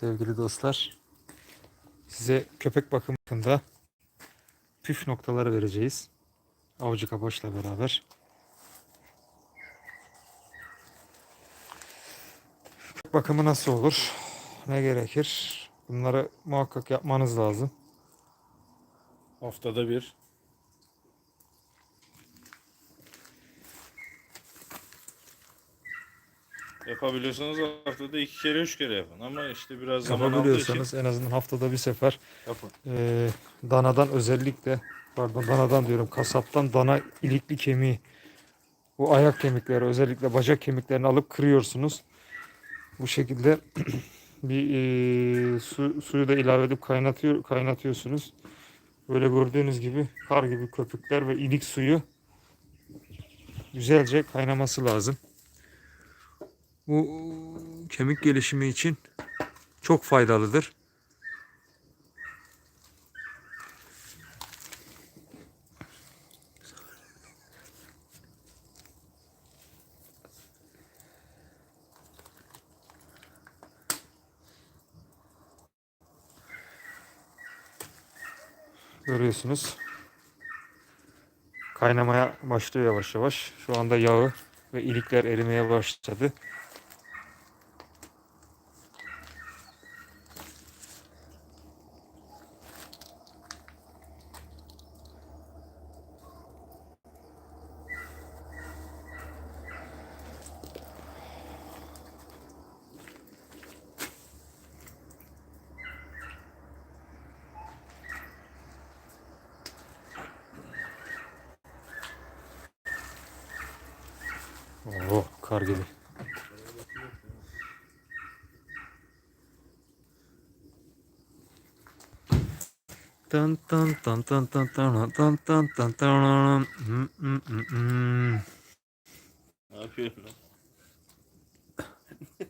sevgili dostlar. Size köpek bakımında püf noktaları vereceğiz. Avcı Kabaş'la beraber. Köpek bakımı nasıl olur? Ne gerekir? Bunları muhakkak yapmanız lazım. Haftada bir. Yapabiliyorsanız haftada iki kere üç kere yapın ama işte biraz zaman aldığı için Yapabiliyorsanız en azından haftada bir sefer yapın. Ee, danadan özellikle pardon danadan diyorum kasaptan dana ilikli kemiği bu ayak kemikleri özellikle bacak kemiklerini alıp kırıyorsunuz. Bu şekilde bir e, su, suyu da ilave edip kaynatıyor kaynatıyorsunuz. Böyle gördüğünüz gibi kar gibi köpükler ve ilik suyu güzelce kaynaması lazım. Bu kemik gelişimi için çok faydalıdır. Görüyorsunuz. Kaynamaya başlıyor yavaş yavaş. Şu anda yağı ve ilikler erimeye başladı. Oo, kar gibi. Tan tan tan tan tan tan tan tan tan tan hmm, hmm, hmm. Ne yapıyorsun lan?